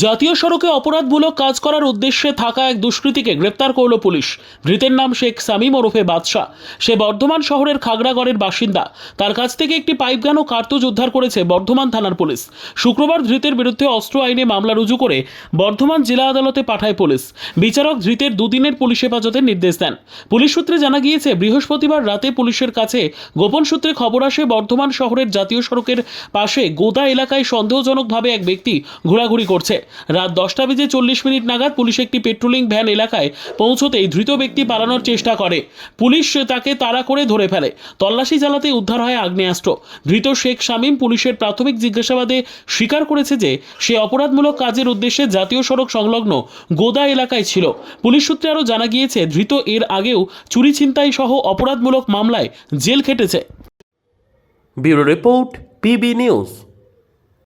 জাতীয় সড়কে অপরাধমূলক কাজ করার উদ্দেশ্যে থাকা এক দুষ্কৃতীকে গ্রেপ্তার করল পুলিশ। ধৃতের নাম শেখ সামিম ওরফে বাদশাহ। সে বর্ধমান শহরের খাগড়াগড়ের বাসিন্দা। তার কাছ থেকে একটি পাইপগান ও কার্তুজ উদ্ধার করেছে বর্ধমান থানার পুলিশ। শুক্রবার ধৃতের বিরুদ্ধে অস্ত্র আইনে মামলা রুজু করে বর্ধমান জেলা আদালতে পাঠায় পুলিশ। বিচারক ধৃতের দুদিনের পুলিশ হেফাজতের নির্দেশ দেন। পুলিশ সূত্রে জানা গিয়েছে, বৃহস্পতিবার রাতে পুলিশের কাছে গোপন সূত্রে খবর আসে বর্ধমান শহরের জাতীয় সড়কের পাশে গোদা এলাকায় সন্দেহজনকভাবে এক ব্যক্তি ঘোরাঘুরি করছে। রাত দশটা বেজে চল্লিশ মিনিট নাগাদ পুলিশ একটি পেট্রোলিং ভ্যান এলাকায় পৌঁছতেই ধৃত ব্যক্তি পালানোর চেষ্টা করে। পুলিশ তাকে তাড়া করে ধরে ফেলে। তল্লাশি চালাতে উদ্ধার হয় আগ্নেয়াস্ত্র। ধৃত শেখ শামীম পুলিশের প্রাথমিক জিজ্ঞাসাবাদে স্বীকার করেছে যে, সে অপরাধমূলক কাজের উদ্দেশ্যে জাতীয় সড়ক সংলগ্ন গোদা এলাকায় ছিল। পুলিশ সূত্রে আরও জানা গিয়েছে, ধৃত এর আগেও চুরি ছিনতাই সহ অপরাধমূলক মামলায় jail খেটেছে। Bureau report, PB news.